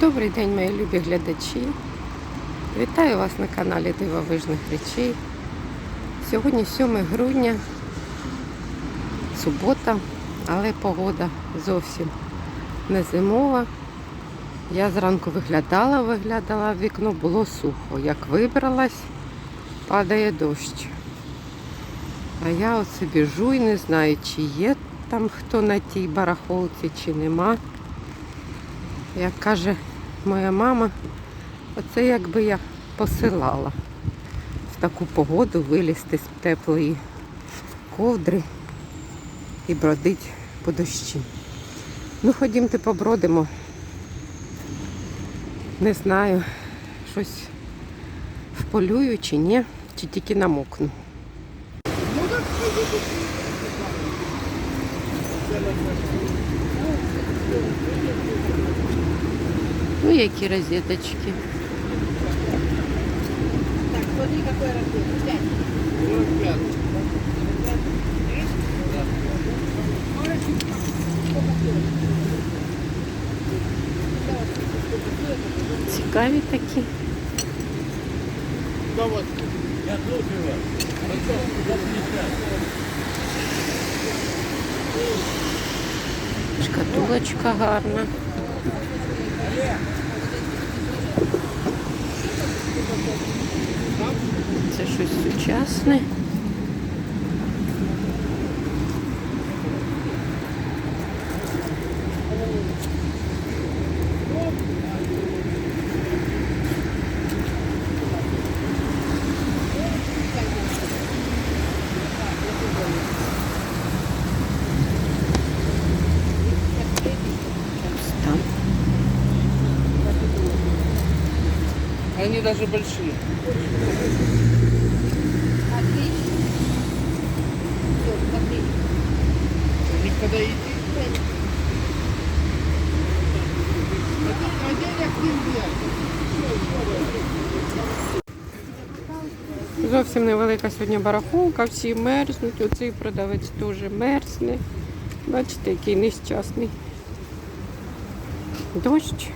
Добрий день, мої любі глядачі. Вітаю вас на каналі Дивовижних речей. Сьогодні 7 грудня, субота, але погода зовсім не зимова. Я зранку виглядала, виглядала вікно, було сухо. Як вибралась, падає дощ. А я оце біжу і не знаю, чи є там хто на тій барахолці, чи нема. Як каже моя мама, оце якби я посилала в таку погоду вилізти з теплої ковдри і бродить по дощі. Ну, ходімте побродимо. Не знаю, щось вполюю чи ні, чи тільки намокну. які розеточки. Так, смотри, какой размер. Пять. Цікаві такі. Шкатулочка гарна. Це щось сучасне. Там. Они даже большие. А денег не взять. Зовсім невелика сьогодні барахолка, всі мерзнуть, оцей продавець теж мерзне. Бачите, який нещасний. Дощ.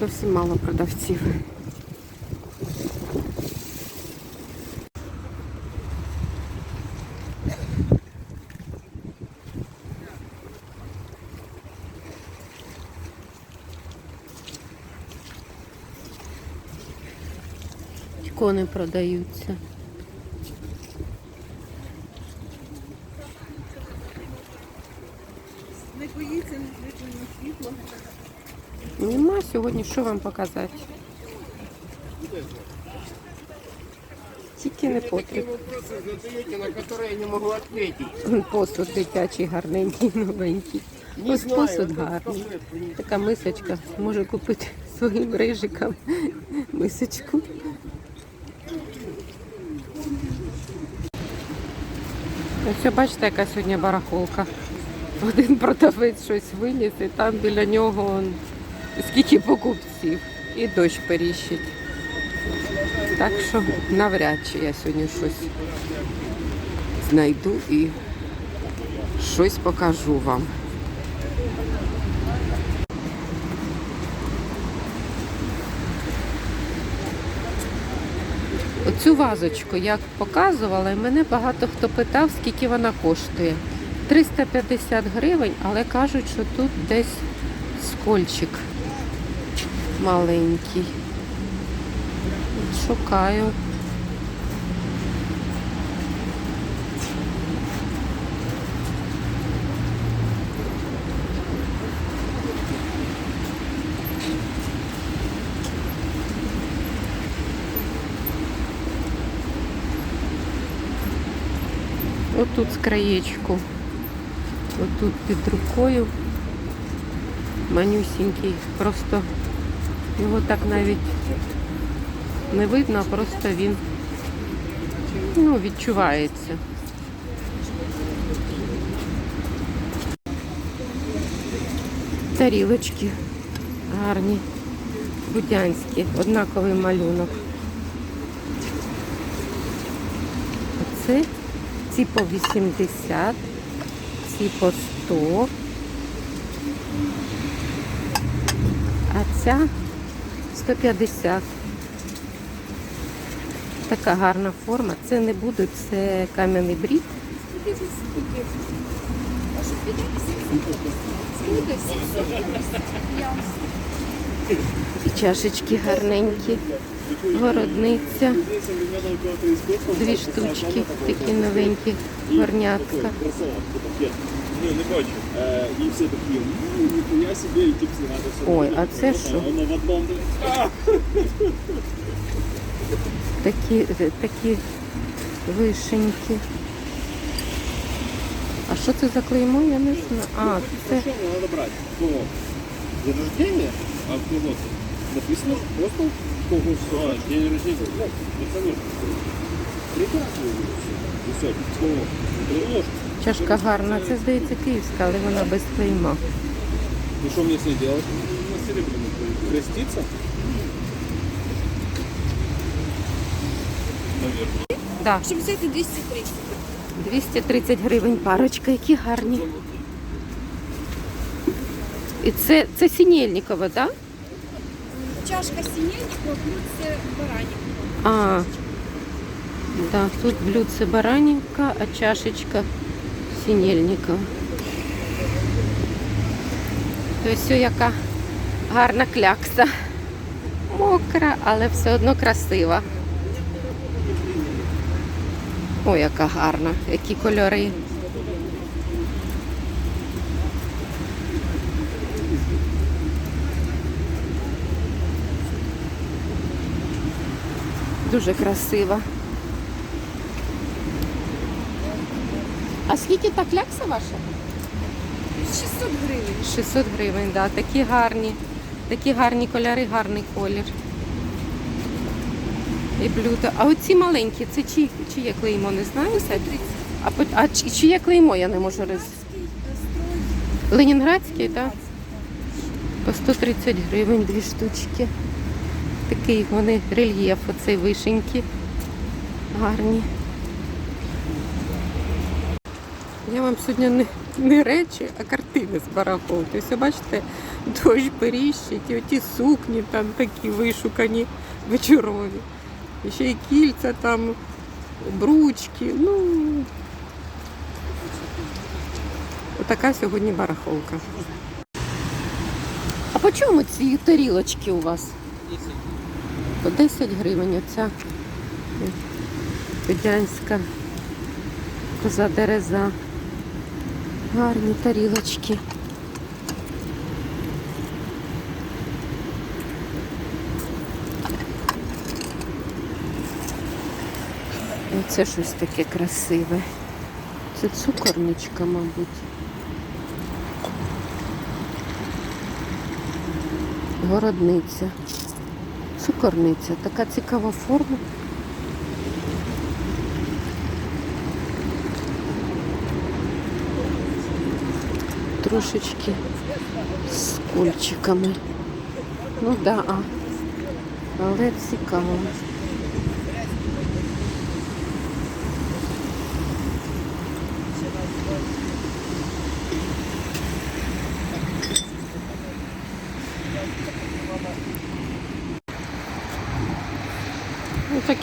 Зовсім мало продавців. Ікони продаються. Не боїться, не звичайно світло. Нема сьогодні, що вам показати? Тільки не потрібно. Такие вопросы задаете, на которые я не могу ответить. Посуд дитячий, гарненький, новенький. Не Ось знаю, посуд это гарний. статуэтка. Така мисочка. Може купити своїм рижикам мисочку. Ось бачите, яка сьогодні барахолка. Один продавець щось виніс, і там біля нього он, скільки покупців. І дощ періщить. Так що навряд чи я сьогодні щось знайду і щось покажу вам. Оцю вазочку я показувала, і мене багато хто питав, скільки вона коштує. 350 гривень, але кажуть, що тут десь скольчик маленький. Шукаю. Отут з краєчку. Отут під рукою. Манюсінький. Просто його так навіть не видно, просто він ну, відчувається. Тарілочки гарні, будянські, однаковий малюнок. Оце ці по 80, ці по 100. А ця 150. Така гарна форма. Це не буде, це кам'яний брід. І чашечки гарненькі. Городниця. Дві штучки, такі новенькі, горнятка. Ну, не бачу. Е, і все такі, ну, ніхуя собі, і тип знімати все. Ой, а це що? Воно в одному. Такі, е, такі вишеньки. А що це за клеймо? Я не знаю. А, це Що треба брати? Кого? День рождения? А в кого це? Написано просто кого? А, день рождения. Ну. Прекрасно. І все. З? Чашка гарна. Це здається київська, але вона без клейма. Ну что мне с ней делать? На серебряную креститься? Наверное. Да, Щоб взяти 230. 230 гривень парочка, які гарні. І це, це Сінєльникова, так? Чашка синельникова, блюдце баранів. А, да, тут блюдце баранівка, а чашечка Сінєльникова. Ось яка гарна клякса. Мокра, але все одно красива. Ой, яка гарна, які кольори. Дуже красива. А скільки та клякса ваша? 600 гривень. 600 гривень, да. Такі гарні. Такі гарні кольори, гарний колір. І блюдо. А оці маленькі, це чи, чиє клеймо, не? А, по- а чи- чиє клеймо я не можу роз... Ленінградський, так? По 130 гривень дві штучки. Такий вони рельєф, оцей вишеньки. Гарні. Я вам сьогодні не, не речі, а картини з барахолки. Ось бачите, дощ періщить, і оті сукні там такі вишукані, вечорові. І ще й кільця там, бручки. Ну, отака сьогодні барахолка. А по чому ці тарілочки у вас? По 10 гривень оця Подянська коза дереза. Гарні тарілочки. Оце щось таке красиве. Це цукорничка, мабуть. Городниця. Цукорниця. Така цікава форма. Трошечки з кольчиками. Ну да, а. але цікаво.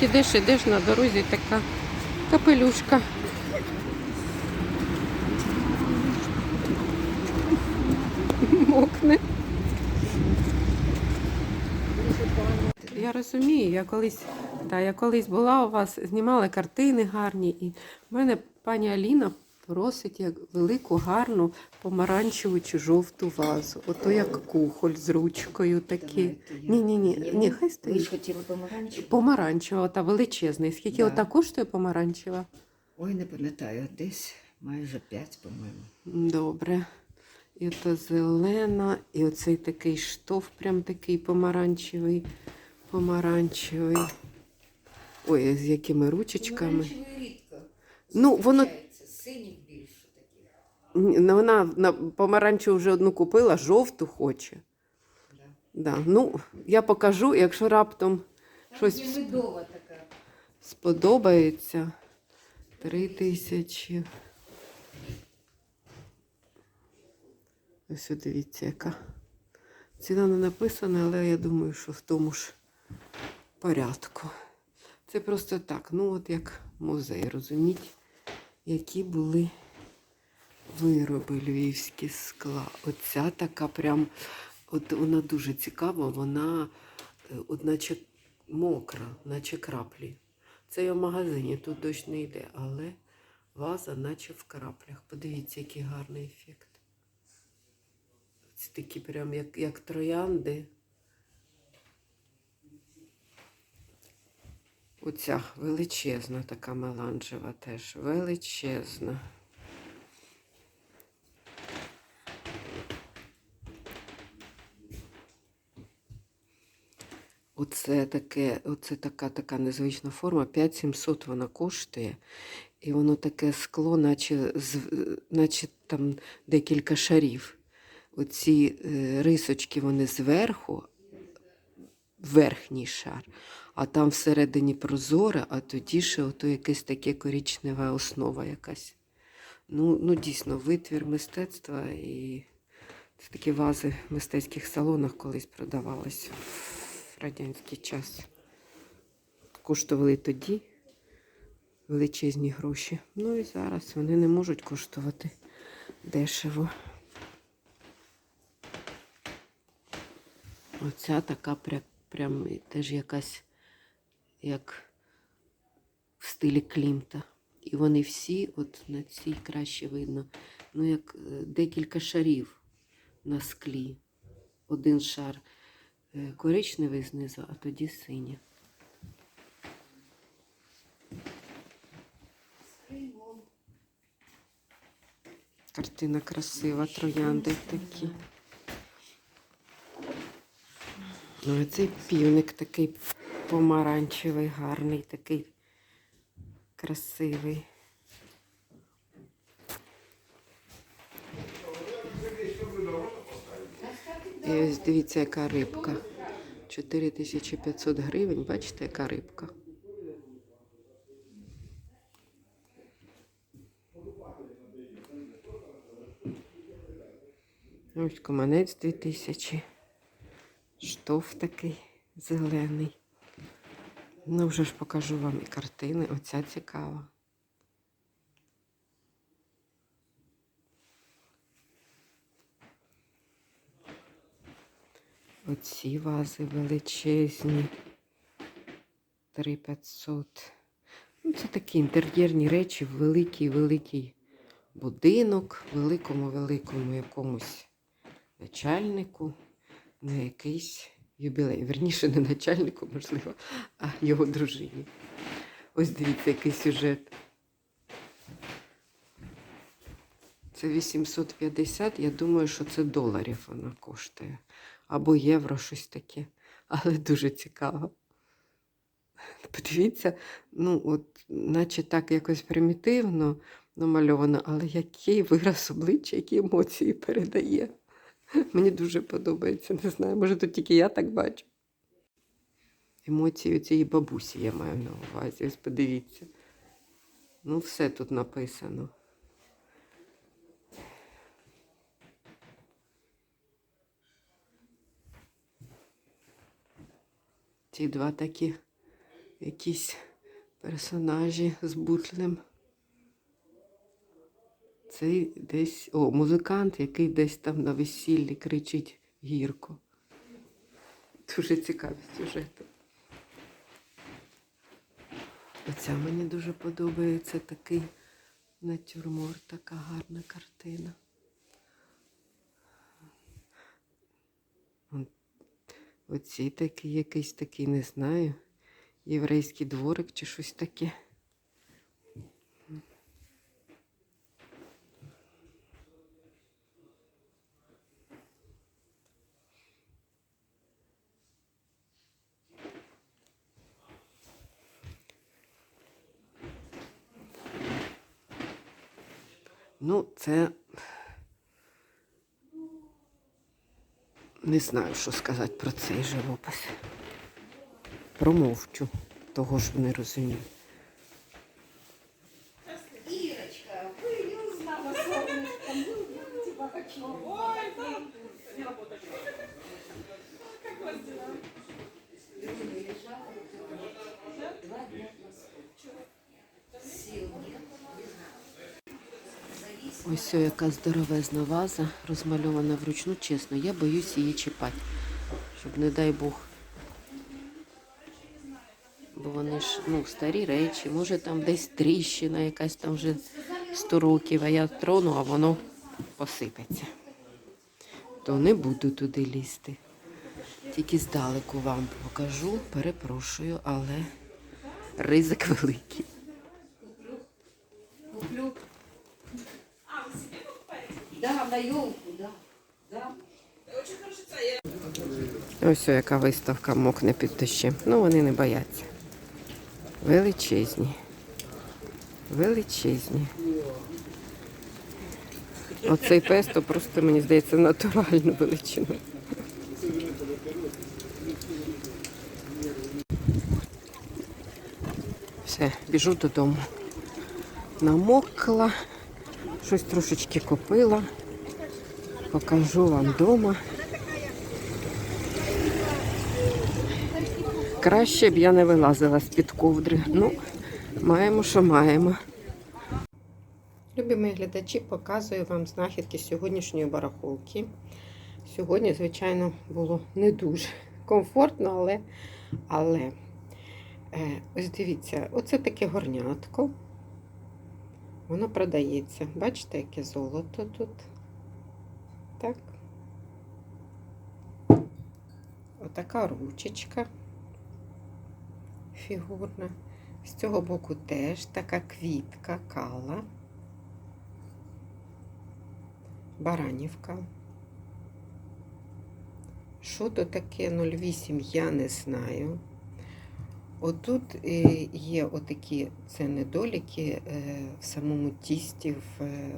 Ідеш, ідеш на дорозі така капелюшка. Мокне. Я розумію, я колись, та, я колись була у вас, знімали картини гарні, і в мене пані Аліна просить як велику гарну помаранчеву чи жовту вазу. Ото як кухоль з ручкою такі. Ні, ні, ні, ні, хай Ви ж хотіли помаранчеву? Помаранчева, та величезна. І Скільки Да. ота коштує помаранчева? Ой, не пам'ятаю, десь майже п'ять, по-моєму. Добре. І ото зелена, і оцей такий штоф, прям такий помаранчевий, помаранчевий. Ой, з якими ручечками. Ну, воно Синіх більше таких. Ну, вона на помаранчеву вже одну купила, жовту хоче. Да. Ну, я покажу, якщо раптом щось медова така. сподобається. Три тисячі. Ось дивіться, яка. Ціна не написана, але я думаю, що в тому ж порядку. Це просто так, ну от як музей, розуміть, які були вироби львівські скла. Оця така прям, от вона дуже цікава, вона е, от наче мокра, наче краплі. Це я в магазині, тут дощ не йде, але ваза наче в краплях. Подивіться, який гарний ефект. Ці такі прям як, як троянди. Оця величезна така меланжева теж. Величезна. Оце таке, оце така така незвична форма. 5700 вона коштує. І воно таке скло, наче, наче там декілька шарів. Оці е, рисочки вони зверху, верхній шар, а там всередині прозоре, а тоді ще ото якесь таке корічнева основа якась. Ну, ну дійсно, витвір мистецтва і це такі вази в мистецьких салонах колись продавались в радянський час. Коштували тоді величезні гроші. Ну і зараз вони не можуть коштувати дешево. Оця така прям, прям теж якась як в стилі Клімта. І вони всі, от на цій краще видно, ну як е, декілька шарів на склі. Один шар е, коричневий знизу, а тоді синій. Картина красива, троянди такі. Ну, і цей півник такий помаранчевий, гарний, такий красивий. І ось дивіться, яка рибка. 4500 гривень. Бачите, яка рибка. Ось команець 2000. Штоф такий зелений. Ну, вже ж покажу вам і картини. Оця цікава. Оці вази величезні. 3500. Ну, це такі інтер'єрні речі в великий великий будинок, великому великому якомусь начальнику на якийсь юбілей. Верніше, не начальнику, можливо, а його дружині. Ось дивіться, який сюжет. Це 850, я думаю, що це доларів вона коштує. Або євро, щось таке. Але дуже цікаво. Подивіться, ну, от, наче так якось примітивно намальовано, але який вираз обличчя, які емоції передає. Мені дуже подобається. Не знаю, може тут тільки я так бачу. Емоції цієї бабусі я маю на увазі. Ось подивіться. Ну, все тут написано. Ці два такі якісь персонажі з бутлем. Цей десь. О, музикант, який десь там на весіллі кричить гірко. Дуже цікаві сюжети. Оця мені дуже подобається такий натюрморт, така гарна картина. Оці такий якийсь такий, не знаю, єврейський дворик чи щось таке. Ну, це не знаю, що сказати про цей живопис. Промовчу, того ж не розумію. Ирочка, вы не узнала солнышко. Ну, типа хочу. Ой, там. Ось яка здоровезна ваза, розмальована вручну, чесно. Я боюсь її чіпати, щоб, не дай Бог. Бо вони ж ну, старі речі, може там десь тріщина, якась там вже 100 років, а я трону, а воно посипеться. То не буду туди лізти. Тільки здалеку вам покажу, перепрошую, але ризик великий. Да, на елку, да. Да. Ось яка виставка мокне під дощем. Ну, вони не бояться. Величезні. Величезні. Оцей песто просто, мені здається, натуральну величину. Все, біжу додому. Намокла, щось трошечки купила. Покажу вам вдома. Краще б я не вилазила з-під ковдри. Ну, маємо, що маємо. Любі мої глядачі, показую вам знахідки сьогоднішньої барахолки. Сьогодні, звичайно, було не дуже комфортно, але. але е, ось дивіться, оце таке горнятко. Воно продається. Бачите, яке золото тут. Так. Отака ручечка фігурна. З цього боку теж така квітка, кала. Баранівка. Що то таке 0,8, я не знаю. Отут е, є отакі це недоліки е, в самому тісті в, е,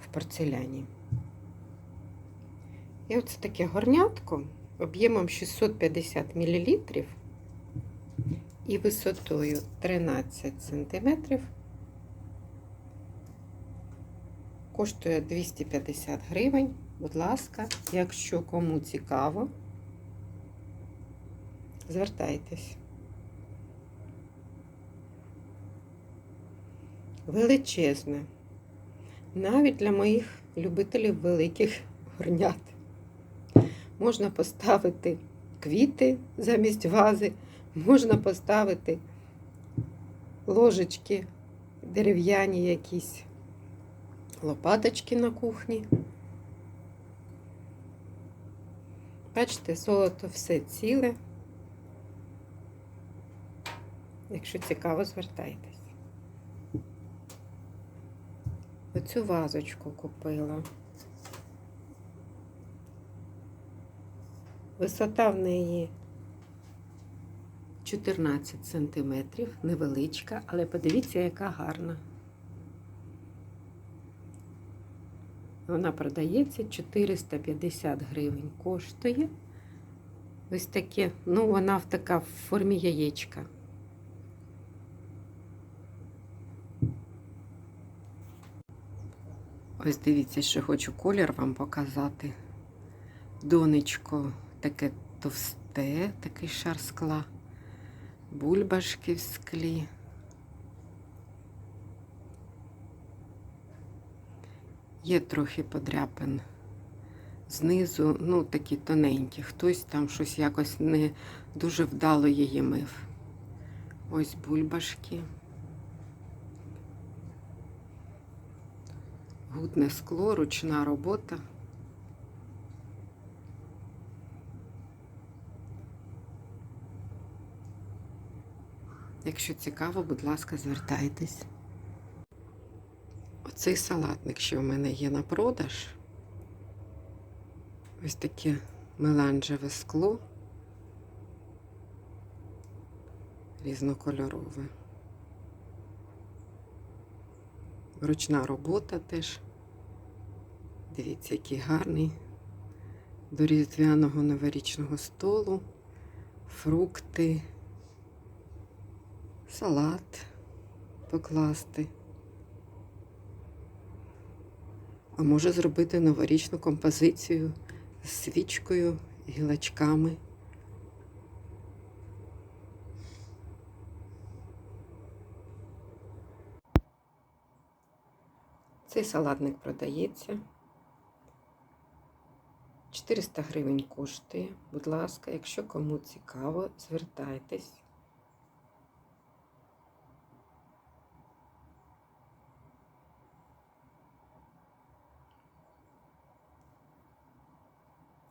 в порцеляні. І оце таке горнятко об'ємом 650 мл і висотою 13 см. Коштує 250 гривень. Будь ласка, якщо кому цікаво, звертайтесь. Величезне. Навіть для моїх любителів великих горнят. Можна поставити квіти замість вази, можна поставити ложечки дерев'яні якісь, лопаточки на кухні. Бачите, золото все ціле. Якщо цікаво, звертайтесь. Оцю вазочку купила. Висота в неї 14 сантиметрів, невеличка, але подивіться, яка гарна. Вона продається 450 гривень коштує. Ось таке, ну, вона в така в формі яєчка. Ось дивіться, що хочу колір вам показати. Донечко таке товсте, такий шар скла, бульбашки в склі. Є трохи подряпин знизу, ну такі тоненькі. Хтось там щось якось не дуже вдало її мив. Ось бульбашки. Гутне скло, ручна робота. Якщо цікаво, будь ласка, звертайтесь. Оцей салатник, що в мене є на продаж. Ось таке меланжеве скло. Різнокольорове. Ручна робота теж. Дивіться, який гарний. До різдвяного новорічного столу, фрукти, салат покласти. А може зробити новорічну композицію з свічкою, гілочками. Цей салатник продається. 400 гривень коштує. Будь ласка, якщо кому цікаво, звертайтесь.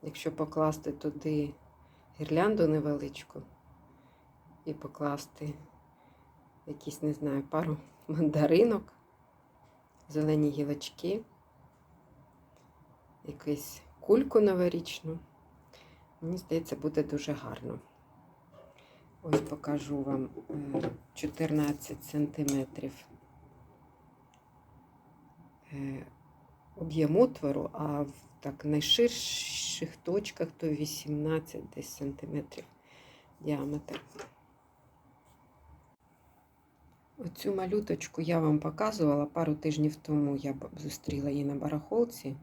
Якщо покласти туди гірлянду невеличку і покласти якісь, не знаю, пару мандаринок, зелені гілочки, якусь кульку новорічну, мені здається, буде дуже гарно. Ось покажу вам е, 14 сантиметрів е, об'єм отвору, а в так найширших точках то 18 десь сантиметрів діаметр. Оцю малюточку я вам показувала пару тижнів тому. Я зустріла її на барахолці,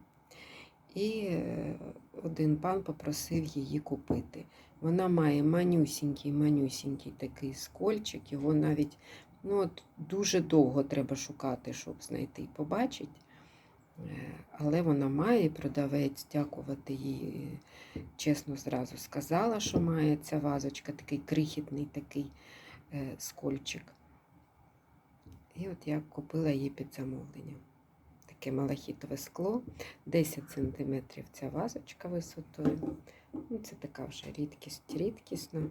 і е, один пан попросив її купити. Вона має манюсінький, манюсінький такий скольчик, його навіть ну, от, дуже довго треба шукати, щоб знайти і побачити. Е, Але вона має продавець, дякувати їй. Чесно, зразу сказала, що має ця вазочка, такий крихітний такий е, скольчик. І от я купила її під замовлення. Таке малахітове скло, 10 см ця вазочка висотою. Ну, це така вже рідкість, рідкісна.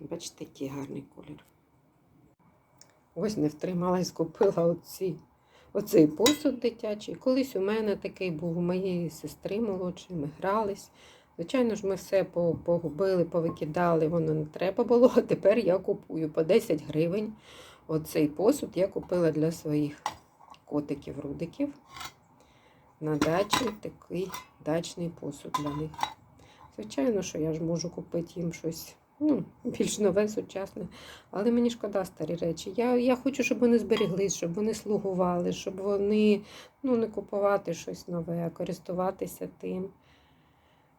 Бачите, який гарний колір. Ось не втрималась, купила оці, оцей посуд дитячий. Колись у мене такий був у моєї сестри молодшої, ми грались. Звичайно ж, ми все погубили, повикидали, воно не треба було. А тепер я купую по 10 гривень. Оцей посуд я купила для своїх котиків-рудиків. На дачі такий дачний посуд для них. Звичайно, що я ж можу купити їм щось ну, більш нове, сучасне. Але мені шкода старі речі. Я, я хочу, щоб вони зберіглись, щоб вони слугували, щоб вони ну, не купувати щось нове, а користуватися тим,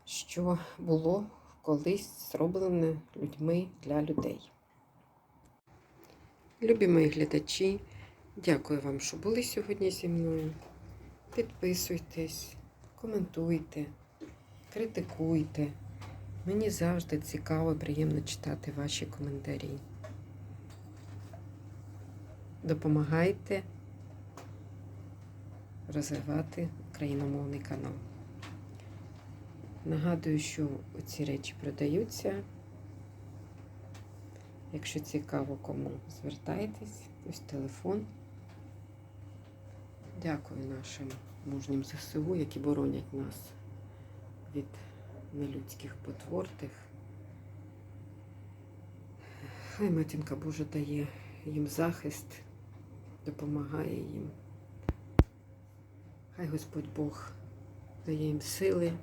що було колись зроблене людьми для людей. Любі мої глядачі, дякую вам, що були сьогодні зі мною. Підписуйтесь, коментуйте, критикуйте. Мені завжди цікаво, приємно читати ваші коментарі. Допомагайте розвивати україномовний канал. Нагадую, що ці речі продаються. Якщо цікаво кому, звертайтесь, ось телефон. Дякую нашим мужнім ЗСУ, які боронять нас від нелюдських потвор тих. Хай матінка Божа дає їм захист, допомагає їм. Хай Господь Бог дає їм сили,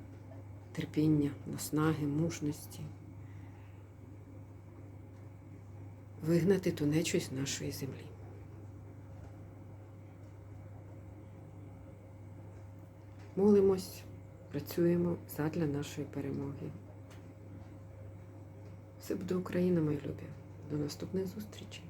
терпіння, наснаги, мужності. Вигнати ту нечусть з нашої землі. Молимось, працюємо задля нашої перемоги. Все буде Україна, мої любі. До наступних зустрічей.